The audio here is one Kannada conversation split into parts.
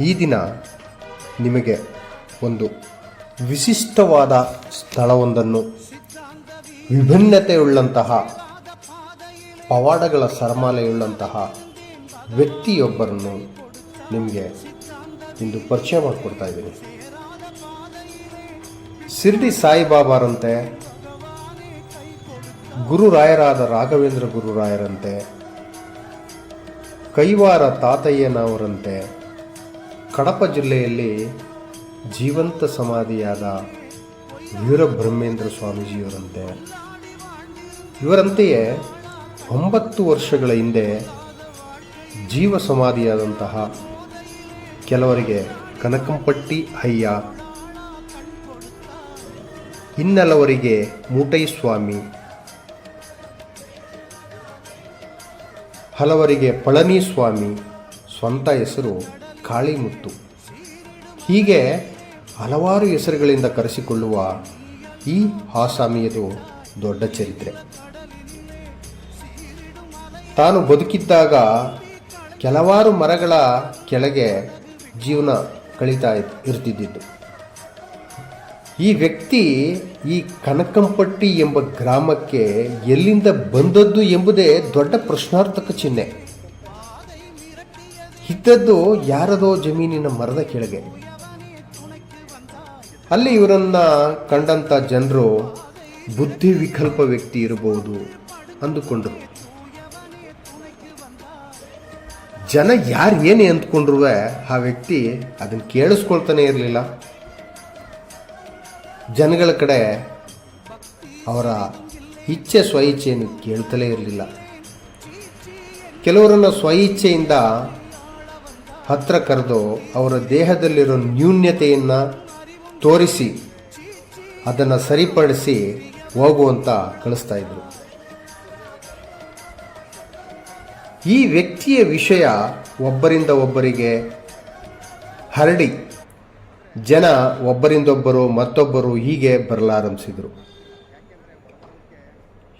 ಈ ದಿನ ನಿಮಗೆ ಒಂದು ವಿಶಿಷ್ಟವಾದ ಸ್ಥಳವೊಂದನ್ನು ವಿಭಿನ್ನತೆಯುಳ್ಳಂತಹ ಪವಾಡಗಳ ಸರಮಾಲೆಯುಳ್ಳಂತಹ ವ್ಯಕ್ತಿಯೊಬ್ಬರನ್ನು ನಿಮಗೆ ಇಂದು ಪರಿಚಯ ಮಾಡಿಕೊಡ್ತಾ ಇದ್ದೀನಿ. ಶಿರ್ಡಿ ಸಾಯಿಬಾಬಾರಂತೆ, ಗುರುರಾಯರಾದ ರಾಘವೇಂದ್ರ ಗುರುರಾಯರಂತೆ, ಕೈವಾರ ತಾತಯ್ಯನವರಂತೆ ಕಡಪ ಜಿಲ್ಲೆಯಲ್ಲಿ ಜೀವಂತ ಸಮಾಧಿಯಾದ ವೀರಬ್ರಹ್ಮೇಂದ್ರ ಸ್ವಾಮೀಜಿಯವರಂತೆ. ಇವರಂತೆಯೇ ಒಂಬತ್ತು ವರ್ಷಗಳ ಹಿಂದೆ ಜೀವ ಸಮಾಧಿಯಾದಂತಹ ಕೆಲವರಿಗೆ ಕನಕಂಪಟ್ಟಿ ಅಯ್ಯ, ಇನ್ನಲವರಿಗೆ ಮೂಟೈ ಸ್ವಾಮಿ, ಹಲವರಿಗೆ ಪಳನಿ ಸ್ವಾಮಿ ಸ್ವಂತ ಹೆಸರು ಕಾಳಿಮುತ್ತು ಹೀಗೆ ಹಲವಾರು ಹೆಸರುಗಳಿಂದ ಕರೆಸಿಕೊಳ್ಳುವ ಈ ಆಸಾಮಿಯದು ದೊಡ್ಡ ಚರಿತ್ರೆ. ತಾನು ಬದುಕಿದ್ದಾಗ ಕೆಲವಾರು ಮರಗಳ ಕೆಳಗೆ ಜೀವನ ಕಳೀತಾ ಇರ್ತಿದ್ದಿತ್ತು. ಈ ವ್ಯಕ್ತಿ ಈ ಕನಕಂಪಟ್ಟಿ ಎಂಬ ಗ್ರಾಮಕ್ಕೆ ಎಲ್ಲಿಂದ ಬಂದದ್ದು ಎಂಬುದೇ ದೊಡ್ಡ ಪ್ರಶ್ನಾರ್ಥಕ ಚಿಹ್ನೆ. ಇದ್ದದ್ದು ಯಾರದೋ ಜಮೀನಿನ ಮರದ ಕೆಳಗೆ. ಅಲ್ಲಿ ಇವರನ್ನ ಕಂಡಂತ ಜನರು ಬುದ್ಧಿ ವಿಕಲ್ಪ ವ್ಯಕ್ತಿ ಇರಬಹುದು ಅಂದುಕೊಂಡರು. ಜನ ಯಾರು ಏನೇ ಅಂದ್ಕೊಂಡ್ರು ಆ ವ್ಯಕ್ತಿ ಅದನ್ನು ಕೇಳಿಸ್ಕೊಳ್ತಾನೆ ಇರಲಿಲ್ಲ. ಜನಗಳ ಕಡೆ ಅವರ ಇಚ್ಛೆ ಸ್ವಇಚ್ಛೆಯನ್ನು ಕೇಳ್ತಲೇ ಇರಲಿಲ್ಲ. ಕೆಲವರನ್ನು ಸ್ವಇಚ್ಛೆಯಿಂದ ಹತ್ರ ಕರೆದು ಅವರ ದೇಹದಲ್ಲಿರೋ ನ್ಯೂನ್ಯತೆಯನ್ನು ತೋರಿಸಿ, ಅದನ್ನು ಸರಿಪಡಿಸಿ ಹೋಗುವಂತ ಕಳಿಸ್ತಾ ಇದ್ರು. ಈ ವ್ಯಕ್ತಿಯ ವಿಷಯ ಒಬ್ಬರಿಂದ ಒಬ್ಬರಿಗೆ ಹರಡಿ, ಜನ ಒಬ್ಬರಿಂದೊಬ್ಬರು ಮತ್ತೊಬ್ಬರು ಹೀಗೆ ಬರಲಾರಂಭಿಸಿದರು.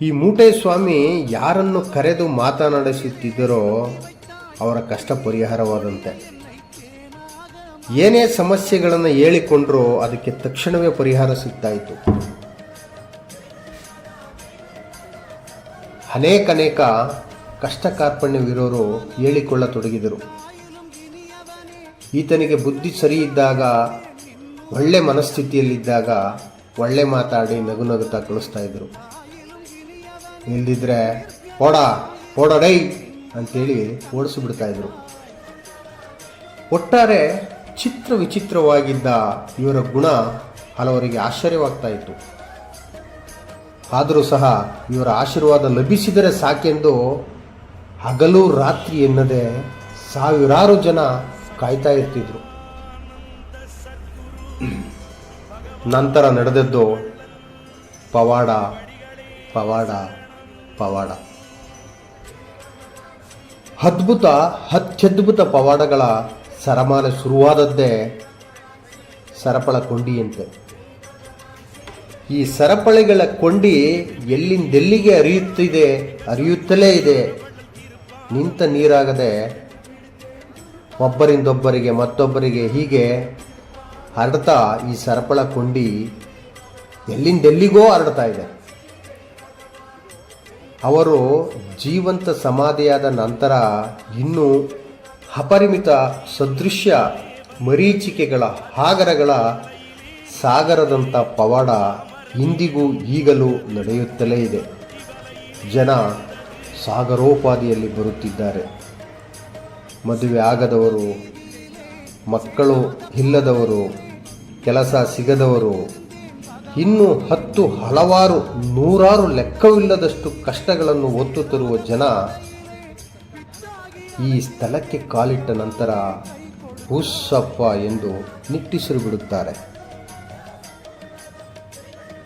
ಈ ಮೂಟೆ ಸ್ವಾಮಿ ಯಾರನ್ನು ಕರೆದು ಮಾತನಾಡಿಸುತ್ತಿದ್ದರೋ ಅವರ ಕಷ್ಟ ಪರಿಹಾರವಾದಂತೆ. ಏನೇ ಸಮಸ್ಯೆಗಳನ್ನು ಹೇಳಿಕೊಂಡ್ರೂ ಅದಕ್ಕೆ ತಕ್ಷಣವೇ ಪರಿಹಾರ ಸಿಗ್ತಾಯಿತ್ತು. ಅನೇಕ ಅನೇಕ ಕಷ್ಟ ಕಾರ್ಪಣ್ಯವಿರೋರು ಹೇಳಿಕೊಳ್ಳತೊಡಗಿದರು. ಈತನಿಗೆ ಬುದ್ಧಿ ಸರಿ ಇದ್ದಾಗ ಒಳ್ಳೆ ಮನಸ್ಥಿತಿಯಲ್ಲಿದ್ದಾಗ ಒಳ್ಳೆ ಮಾತಾಡಿ ನಗು ನಗುತ್ತಾ ಕಳಿಸ್ತಾ ಇದ್ರು ಇಲ್ದಿದ್ರೆ ಓಡ ಓಡಡೈ ಅಂತೇಳಿ ಓಡಿಸಿಬಿಡ್ತಾ ಇದ್ರು. ಒಟ್ಟಾರೆ ಚಿತ್ರ ವಿಚಿತ್ರವಾಗಿದ್ದ ಇವರ ಗುಣ ಹಲವರಿಗೆ ಆಶ್ಚರ್ಯವಾಗ್ತಾ ಇತ್ತು. ಆದರೂ ಸಹ ಇವರ ಆಶೀರ್ವಾದ ಲಭಿಸಿದರೆ ಸಾಕೆಂದು ಹಗಲು ರಾತ್ರಿ ಎನ್ನದೆ ಸಾವಿರಾರು ಜನ ಕಾಯ್ತಾ ಇರ್ತಿದ್ರು. ನಂತರ ನಡೆದದ್ದು ಪವಾಡ ಪವಾಡ ಪವಾಡ. ಅದ್ಭುತ, ಅತ್ಯದ್ಭುತ ಪವಾಡಗಳ ಸರಮಾಲೆ ಶುರುವಾದದ್ದೇ ಸರಪಳ ಕೊಂಡಿಯಂತೆ. ಈ ಸರಪಳಿಗಳ ಕೊಂಡಿ ಎಲ್ಲಿಂದೆಲ್ಲಿಗೆ ಹರಿಯುತ್ತಿದೆ ಹರಿಯುತ್ತಲೇ ಇದೆ. ನಿಂತ ನೀರಾಗದೆ ಒಬ್ಬರಿಂದೊಬ್ಬರಿಗೆ ಮತ್ತೊಬ್ಬರಿಗೆ ಹೀಗೆ ಹರಡ್ತಾ ಈ ಸರಪಳ ಕೊಂಡಿ ಎಲ್ಲಿಂದೆಲ್ಲಿಗೋ ಹರಡ್ತಾ ಇದೆ. ಅವರು ಜೀವಂತ ಸಮಾಧಿಯಾದ ನಂತರ ಇನ್ನೂ ಅಪರಿಮಿತ ಸದೃಶ್ಯ ಮರೀಚಿಕೆಗಳ ಹಾಗರಗಳ ಸಾಗರದಂಥ ಪವಾಡ ಇಂದಿಗೂ ಈಗಲೂ ನಡೆಯುತ್ತಲೇ ಇದೆ. ಜನ ಸಾಗರೋಪಾದಿಯಲ್ಲಿ ಬರುತ್ತಿದ್ದಾರೆ. ಮದುವೆ ಆಗದವರು, ಮಕ್ಕಳು ಇಲ್ಲದವರು, ಕೆಲಸ ಸಿಗದವರು ಇನ್ನೂ ಹತ್ತು ಹಲವಾರು ನೂರಾರು ಲೆಕ್ಕವಿಲ್ಲದಷ್ಟು ಕಷ್ಟಗಳನ್ನು ಒತ್ತು ತರುವ ಜನ ಈ ಸ್ಥಳಕ್ಕೆ ಕಾಲಿಟ್ಟ ನಂತರ ಹುಸ್ಸಪ್ಪ ಎಂದು ನಿಟ್ಟಿಸಿರು ಬಿಡುತ್ತಾರೆ.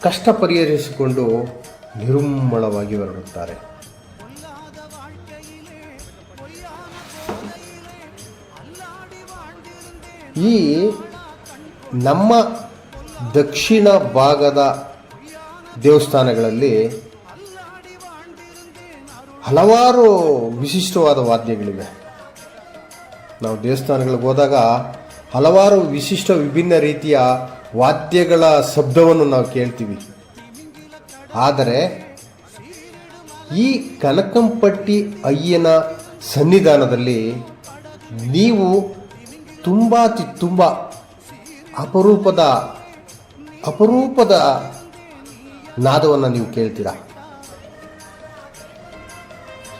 ಕಷ್ಟ ಪರಿಹರಿಸಿಕೊಂಡು ನಿರುಮ್ಮಳವಾಗಿ ಹೊರಡುತ್ತಾರೆ. ಈ ನಮ್ಮ ದಕ್ಷಿಣ ಭಾಗದ ದೇವಸ್ಥಾನಗಳಲ್ಲಿ ಹಲವಾರು ವಿಶಿಷ್ಟವಾದ ವಾದ್ಯಗಳಿವೆ. ನಾವು ದೇವಸ್ಥಾನಗಳಿಗೆ ಹೋದಾಗ ಹಲವಾರು ವಿಶಿಷ್ಟ ವಿಭಿನ್ನ ರೀತಿಯ ವಾದ್ಯಗಳ ಶಬ್ದವನ್ನು ನಾವು ಕೇಳ್ತೀವಿ. ಆದರೆ ಈ ಕನಕಂಪಟ್ಟಿ ಅಯ್ಯನ ಸನ್ನಿಧಾನದಲ್ಲಿ ನೀವು ತುಂಬ ತುಂಬ ಅಪರೂಪದ ಅಪರೂಪದ ನಾದವನ್ನು ನೀವು ಕೇಳ್ತೀರಾ?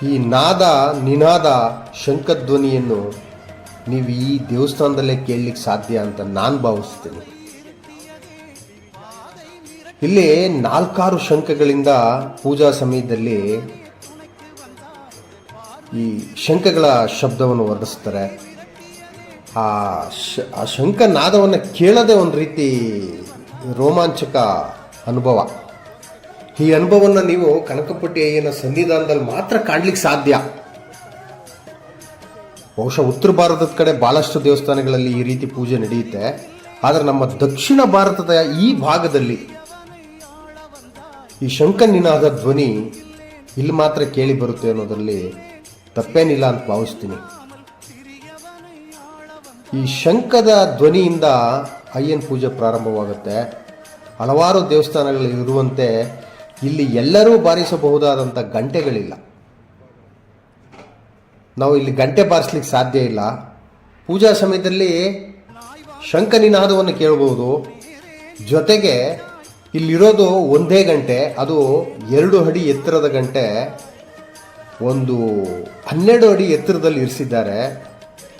ಈ ನಾದ, ನಿನಾದ ಶಂಖಧ್ವನಿಯನ್ನು ನೀವು ಈ ದೇವಸ್ಥಾನದಲ್ಲೇ ಕೇಳಲಿಕ್ಕೆ ಸಾಧ್ಯ ಅಂತ ನಾನು ಭಾವಿಸ್ತೀನಿ. ಇಲ್ಲಿ ನಾಲ್ಕಾರು ಶಂಖಗಳಿಂದ ಪೂಜಾ ಸಮಯದಲ್ಲಿ ಈ ಶಂಖಗಳ ಶಬ್ದವನ್ನು ಹೊರಡಿಸ್ತಾರೆ ಆ ಶ, ಆ ಶಂಖ ನಾದವನ್ನು ಕೇಳದೆ ಒಂದು ರೀತಿ ರೋಮಾಂಚಕ ಅನುಭವ. ಈ ಅನುಭವವನ್ನು ನೀವು ಕನಕಪಟ್ಟಿ ಅಯ್ಯನ ಸನ್ನಿಧಾನದಲ್ಲಿ ಮಾತ್ರ ಕಾಣ್ಲಿಕ್ಕೆ ಸಾಧ್ಯ. ಬಹುಶಃ ಉತ್ತರ ಭಾರತದ ಕಡೆ ಭಾಳಷ್ಟು ದೇವಸ್ಥಾನಗಳಲ್ಲಿ ಈ ರೀತಿ ಪೂಜೆ ನಡೆಯುತ್ತೆ. ಆದರೆ ನಮ್ಮ ದಕ್ಷಿಣ ಭಾರತದ ಈ ಭಾಗದಲ್ಲಿ ಈ ಶಂಕನಿನಾದ ಧ್ವನಿ ಇಲ್ಲಿ ಮಾತ್ರ ಕೇಳಿ ಬರುತ್ತೆ ಅನ್ನೋದರಲ್ಲಿ ತಪ್ಪೇನಿಲ್ಲ ಅಂತ ಭಾವಿಸ್ತೀನಿ. ಈ ಶಂಕದ ಧ್ವನಿಯಿಂದ ಅಯ್ಯನ ಪೂಜೆ ಪ್ರಾರಂಭವಾಗುತ್ತೆ. ಹಲವಾರು ದೇವಸ್ಥಾನಗಳಲ್ಲಿ ಇರುವಂತೆ ಇಲ್ಲಿ ಎಲ್ಲರೂ ಬಾರಿಸಬಹುದಾದಂಥ ಗಂಟೆಗಳಿಲ್ಲ. ನಾವು ಇಲ್ಲಿ ಗಂಟೆ ಬಾರಿಸ್ಲಿಕ್ಕೆ ಸಾಧ್ಯ ಇಲ್ಲ. ಪೂಜಾ ಸಮಯದಲ್ಲಿ ಶಂಕನಿನಾದವನ್ನು ಕೇಳಬಹುದು. ಜೊತೆಗೆ ಇಲ್ಲಿರೋದು ಒಂದೇ ಗಂಟೆ, ಅದು ಎರಡು ಅಡಿ ಎತ್ತರದ ಗಂಟೆ, ಒಂದು ಹನ್ನೆರಡು ಅಡಿ ಎತ್ತರದಲ್ಲಿ ಇರಿಸಿದ್ದಾರೆ.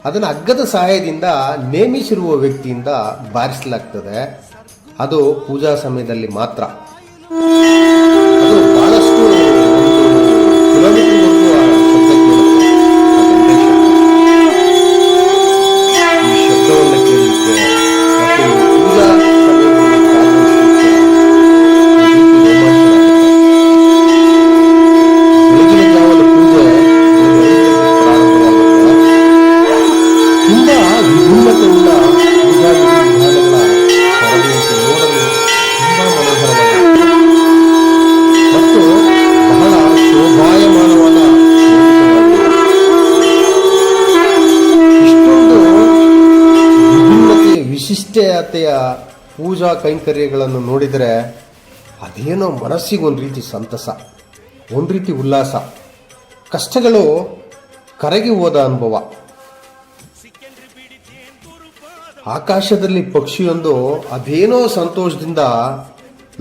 ಅದನ್ನು ಅಗ್ಗದ ಸಹಾಯದಿಂದ ನೇಮಿಸಿರುವ ವ್ಯಕ್ತಿಯಿಂದ ಬಾರಿಸಲಾಗ್ತದೆ. ಅದು ಪೂಜಾ ಸಮಯದಲ್ಲಿ ಮಾತ್ರ. ವಿಶಿಷ್ಟತೆಯ ಪೂಜಾ ಕೈಂಕರ್ಯಗಳನ್ನು ನೋಡಿದರೆ ಅದೇನೋ ಮನಸ್ಸಿಗೆ ಒಂದು ರೀತಿ ಸಂತಸ, ಒಂದು ರೀತಿ ಉಲ್ಲಾಸ. ಕಷ್ಟಗಳು ಕರಗಿ ಹೋದ ಅನುಭವ. ಆಕಾಶದಲ್ಲಿ ಪಕ್ಷಿಯೊಂದು ಅದೇನೋ ಸಂತೋಷದಿಂದ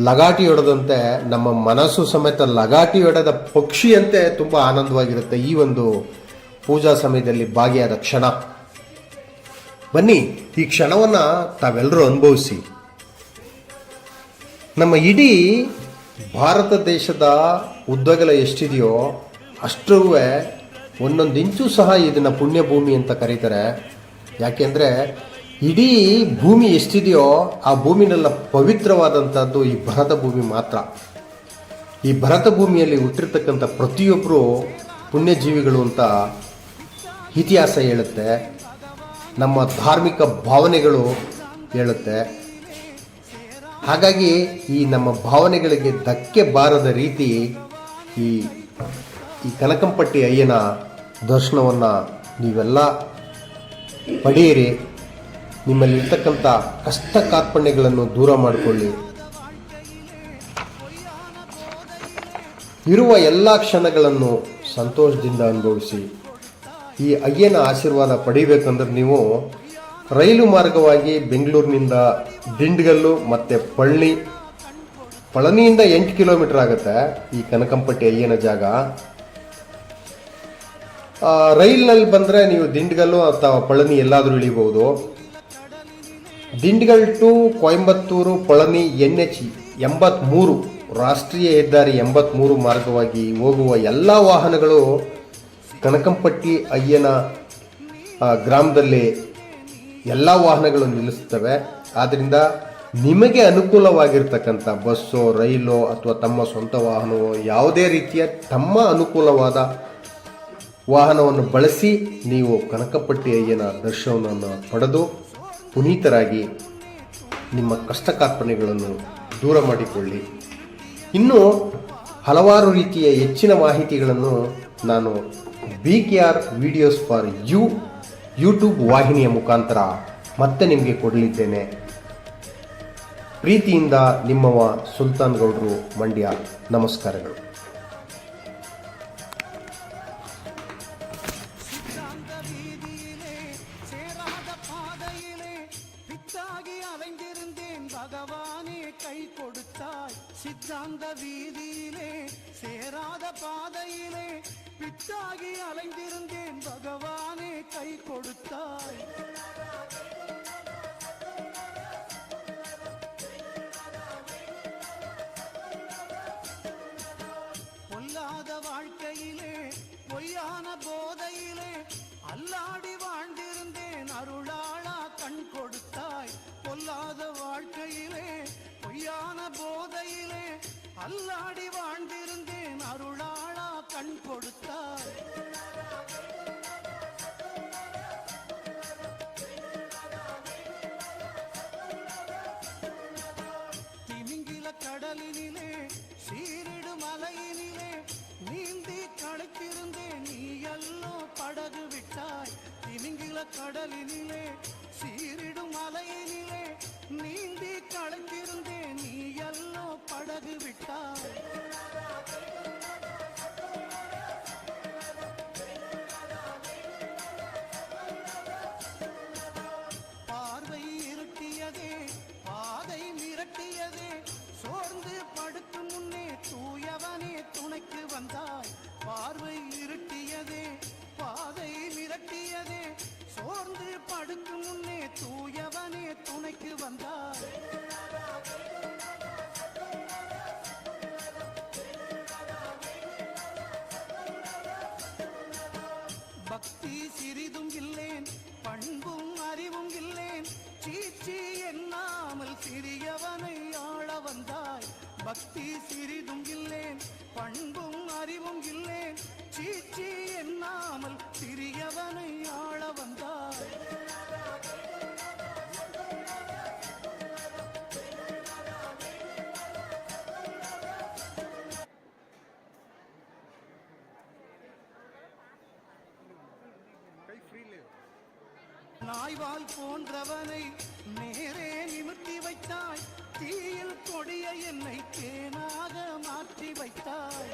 ಲಗಾಟಿ ಹೊಡೆದಂತೆ, ನಮ್ಮ ಮನಸ್ಸು ಸಮೇತ ಲಗಾಟಿ ಹೊಡೆದ ಪಕ್ಷಿಯಂತೆ ತುಂಬ ಆನಂದವಾಗಿರುತ್ತೆ ಈ ಒಂದು ಪೂಜಾ ಸಮಯದಲ್ಲಿ ಭಾಗಿಯಾದ ಕ್ಷಣ. ಬನ್ನಿ, ಈ ಕ್ಷಣವನ್ನು ತಾವೆಲ್ಲರೂ ಅನುಭವಿಸಿ. ನಮ್ಮ ಇಡೀ ಭಾರತ ದೇಶದ ಉದ್ದಗಲ ಎಷ್ಟಿದೆಯೋ ಅಷ್ಟರೂ ಒಂದೊಂದು ಇಂಚು ಸಹ ಇದನ್ನು ಪುಣ್ಯಭೂಮಿ ಅಂತ ಕರೀತಾರೆ. ಯಾಕೆಂದರೆ, ಇಡೀ ಭೂಮಿ ಎಷ್ಟಿದೆಯೋ, ಆ ಭೂಮಿನೆಲ್ಲ ಪವಿತ್ರವಾದಂಥದ್ದು ಈ ಭರತ ಭೂಮಿ ಮಾತ್ರ. ಈ ಭರತ ಭೂಮಿಯಲ್ಲಿ ಹುಟ್ಟಿರ್ತಕ್ಕಂಥ ಪ್ರತಿಯೊಬ್ಬರು ಪುಣ್ಯಜೀವಿಗಳು ಅಂತ ಇತಿಹಾಸ ಹೇಳುತ್ತೆ. ನಮ್ಮ ಧಾರ್ಮಿಕ ಭಾವನೆಗಳು ಹೇಳುತ್ತೆ. ಹಾಗಾಗಿ ಈ ನಮ್ಮ ಭಾವನೆಗಳಿಗೆ ಧಕ್ಕೆ ಬಾರದ ರೀತಿ ಈ ಈ ಕನಕಂಪಟ್ಟಿ ಅಯ್ಯನ ದರ್ಶನವನ್ನು ನೀವೆಲ್ಲ ಪಡೆಯಿರಿ. ನಿಮ್ಮಲ್ಲಿರ್ತಕ್ಕಂಥ ಕಷ್ಟ ಕಾರ್ಪಣ್ಯಗಳನ್ನು ದೂರ ಮಾಡಿಕೊಳ್ಳಿ. ಇರುವ ಎಲ್ಲ ಕ್ಷಣಗಳನ್ನು ಸಂತೋಷದಿಂದ ಅನುಭವಿಸಿ. ಈ ಅಯ್ಯನ ಆಶೀರ್ವಾದ ಪಡಿಬೇಕಂದ್ರೆ ನೀವು ರೈಲು ಮಾರ್ಗವಾಗಿ ಬೆಂಗಳೂರಿನಿಂದ ದಿಂಡ್ಗಲ್ಲು ಮತ್ತು ಪಳ್ಳಿ ಪಳನಿಯಿಂದ ಎಂಟು ಕಿಲೋಮೀಟರ್ ಆಗುತ್ತೆ ಈ ಕನಕಂಪಟ್ಟಿ ಅಯ್ಯನ ಜಾಗ. ರೈಲ್ನಲ್ಲಿ ಬಂದರೆ ನೀವು ದಿಂಡ್ಗಲ್ಲು ಅಥವಾ ಪಳನಿ ಎಲ್ಲಾದರೂ ಇಳಿಬಹುದು. Dindigul to Coimbatore, Palani N H ಎಂಬತ್ತ್ಮೂರು ರಾಷ್ಟ್ರೀಯ ಹೆದ್ದಾರಿ ಎಂಬತ್ತ್ಮೂರು ಮಾರ್ಗವಾಗಿ ಹೋಗುವ ಎಲ್ಲ ವಾಹನಗಳು ಕನಕಂಪಟ್ಟಿ ಅಯ್ಯನ ಗ್ರಾಮದಲ್ಲಿ ಎಲ್ಲ ವಾಹನಗಳು ನಿಲ್ಲಿಸ್ತವೆ ಆದ್ದರಿಂದ ನಿಮಗೆ ಅನುಕೂಲವಾಗಿರ್ತಕ್ಕಂಥ ಬಸ್ಸೋ, ರೈಲೋ ಅಥವಾ ತಮ್ಮ ಸ್ವಂತ ವಾಹನವೋ ಯಾವುದೇ ರೀತಿಯ ತಮ್ಮ ಅನುಕೂಲವಾದ ವಾಹನವನ್ನು ಬಳಸಿ ನೀವು ಕನಕಪಟ್ಟಿ ಅಯ್ಯನ ದರ್ಶನವನ್ನು ಪಡೆದು ಪುನೀತರಾಗಿ ನಿಮ್ಮ ಕಷ್ಟ ಕಾರ್ಪಣ್ಯಗಳನ್ನು ದೂರ ಮಾಡಿಕೊಳ್ಳಿ. ಇನ್ನು ಹಲವಾರು ರೀತಿಯ ಹೆಚ್ಚಿನ ಮಾಹಿತಿಗಳನ್ನು ನಾನು V K R videos for you YouTube ವಾಹಿನಿಯ ಮುಖಾಂತರ ಮತ್ತೆ ನಿಮಗೆ ಕೊಡಲಿದ್ದೇನೆ. ಪ್ರೀತಿಯಿಂದ ನಿಮ್ಮವ ಸುಲ್ತಾನ್ ಗೌಡರು ಮಂಡ್ಯ, ನಮಸ್ಕಾರಗಳು. ഭഗവാനെ കൈ കൊടുത്താൽ സിദ്ധാന്ത വീതിയിലെ பிச்சாகி அலைந்திருந்தேன் பகவானே கை கொடுத்தாய். பொல்லாத வாழ்க்கையிலே பொய்யான போதையிலே அல்லாடி வாழ்ந்திருந்தேன் அருளாளா கண் கொடுத்தாய். பொல்லாத வாழ்க்கையிலே பொய்யான போதையிலே அல்லாடி வாழ்ந்திருந்தேன் அருளாளா கண் கொடுத்தார். திமிங்கில கடலினிலே சீரிடு மலையினிலே நீந்தி களைத்திருந்தேன் நீ எல்லோ படகு விட்டாய். திமிங்கில கடலினிலே சீரிடு மலையினிலே நீந்தி களைந்திருந்தேன் படகு விட்டான் சிறிதும் இல்லேன் பண்பும் அறிவும் இல்லேன். சீச்சி எண்ணாமல் சிறியவனை ஆள வந்தாய். நாய்வால் போன்றவனை நேரே நிமிர்த்தி வைத்தாய். தீயில் கொடிய என்னை தேனாக மாற்றி வைத்தாய்.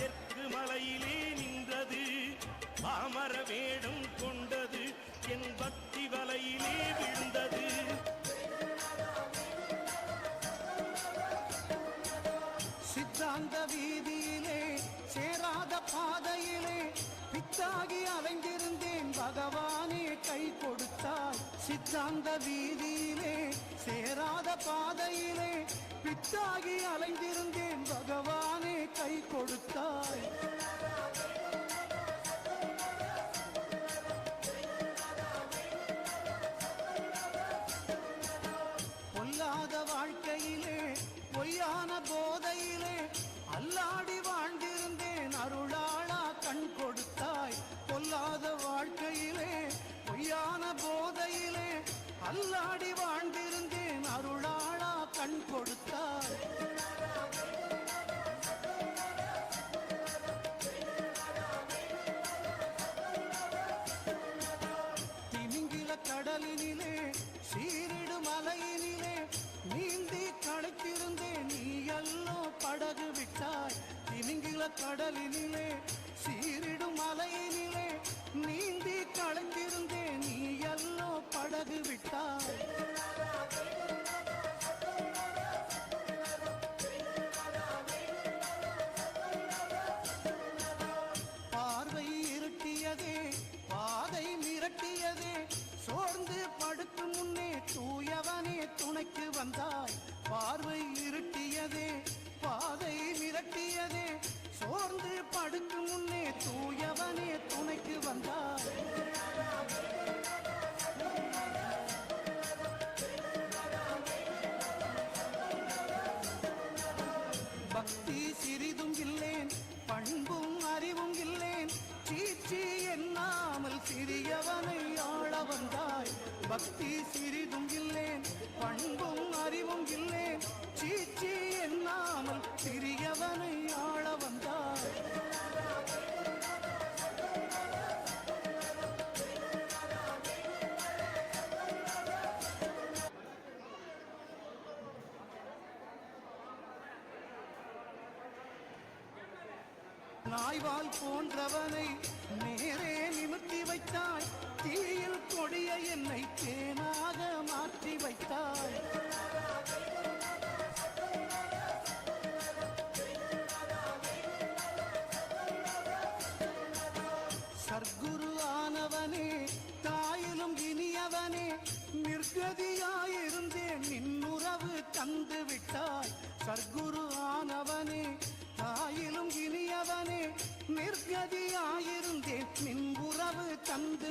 தெற்கு மலையிலே நின்றது. பாமர வேடம் கொண்டது. என் பக்தி வலையிலே விழுந்தது. சித்தாந்த வீதியிலே சேராத பாதையிலே பித்தாகி அலைந்திருந்தேன். பகவானே கை கொடுத்தாய். சித்தாந்த வீதியிலே சேராத பாதையிலே பித்தாகி அலைந்திருந்தேன். பகவான் கை கொடுத்தாய். கடலினிலே நாய்வால் போன்றவனை நேரே நிமிர்த்தி வைத்தாய். தீயில் கொடிய என்னை தேனாக மாற்றி வைத்தாய். சர்க்குரு ஆனவனே தாயிலும் இனியவனே நிர்கதியாயிருந்தேன் நின்னுறவு தந்து விட்டாய் சர்க்குரு ஆனவனே தாயிலும் உடையவனே நிர்கதியாயிருந்தேன் மின்புறவு தந்து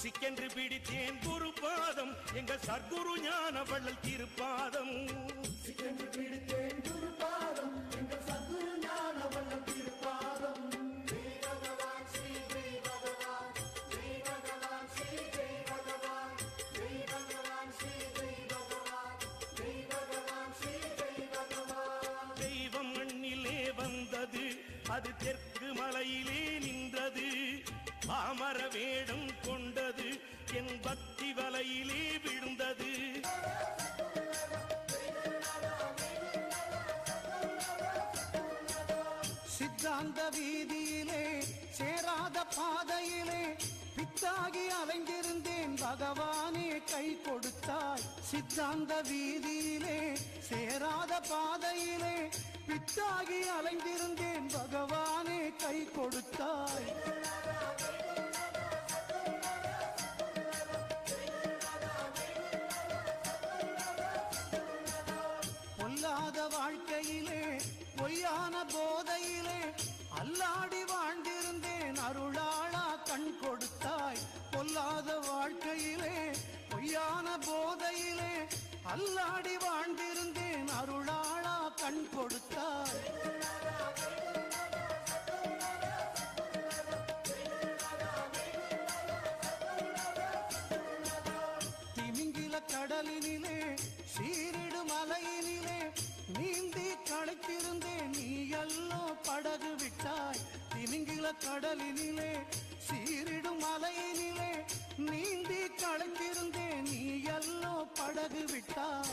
சிக்கென்று பிடித்தேன் குரு பாதம் எங்கள் சர்க்குரு ஞான வள்ளல் திருப்பாதம் தெய்வம் தெற்கு மலையிலே நின்றது பாமர வேடம் கொண்டது என் பக்தி வலையிலே விழுந்தது. சித்தாந்த வீதியிலே சேராத பாதையிலே பித்தாகி அலைந்திருந்தேன் பகவானே கை கொடுத்தாய். சித்தாந்த வீதியிலே சேராத பாதையிலே பிச்சாகி அலைந்திருந்தேன். பகவானே கை கொடுத்தாய். பொல்லாத வாழ்க்கையிலே பொய்யான போதையிலே அல்லாடி வாழ்ந்திருந்தேன். அருளாளா கண் கொடுத்தாய். பொல்லாத வாழ்க்கையிலே பொய்யான போதையிலே அல்லாடி வாழ்ந்திருந்தேன். அருளாள கண் கொடுத்தாய். திமிங்கில கடலினிலே சீரிடு மலையினிலே நீந்தி களைத்திருந்தேன் நீ எல்லாம் படகு விட்டாய். திமிங்கில கடலினிலே சீரிடு மலையினிலே நீந்தி களைத்திருந்தேன் நீ எல்லாம் படகு விட்டாய்.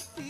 Sí.